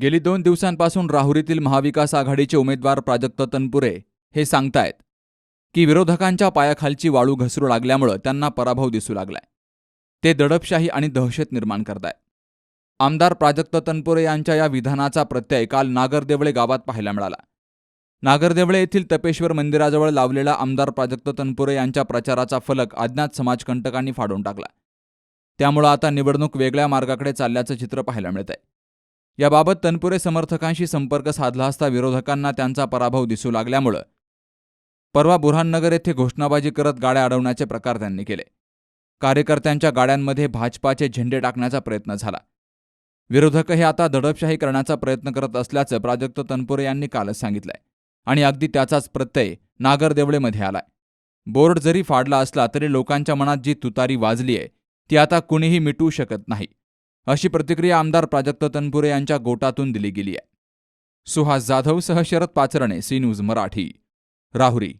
गेली दोन दिवसांपासून राहुरीतील महाविकास आघाडीचे उमेदवार प्राजक्त तनपुरे हे सांगतायत की विरोधकांच्या पायाखालची वाळू घसरू लागल्यामुळं त्यांना पराभव दिसू लागलाय. ते दडपशाही आणि दहशत निर्माण करतायत. आमदार प्राजक्त तनपुरे यांच्या या विधानाचा प्रत्यय काल नागरदेवळे गावात पाहायला मिळाला. नागरदेवळे येथील तपेश्वर मंदिराजवळ लावलेला आमदार प्राजक्त तनपुरे यांच्या प्रचाराचा फलक अज्ञात समाजकंटकांनी फाडून टाकला. त्यामुळं आता निवडणूक वेगळ्या मार्गाकडे चालल्याचं चित्र पाहायला मिळतंय. याबाबत तनपुरे समर्थकांशी संपर्क साधला असता विरोधकांना त्यांचा पराभव दिसू लागल्यामुळं. परवा बुरहाननगर येथे घोषणाबाजी करत गाड्या अडवण्याचे प्रकार त्यांनी केले. कार्यकर्त्यांच्या गाड्यांमध्ये भाजपाचे झेंडे टाकण्याचा प्रयत्न झाला. विरोधक हे आता दडपशाही करण्याचा प्रयत्न करत असल्याचं प्राजक्त तनपुरे यांनी कालच सांगितलंय. आणि अगदी त्याचाच प्रत्यय नागरदेवळेमध्ये आलाय. बोर्ड जरी फाडला असला तरी लोकांच्या मनात जी तुतारी वाजली आहे ती आता कुणीही मिटवू शकत नाही. अशी प्रतिक्रिया आमदार प्राजक्त तनपुरे यांच्या गोटातून दिली गेली आहे. सुहास जाधव सह शरद पाचरणे सी न्यूज मराठी. राहुरी.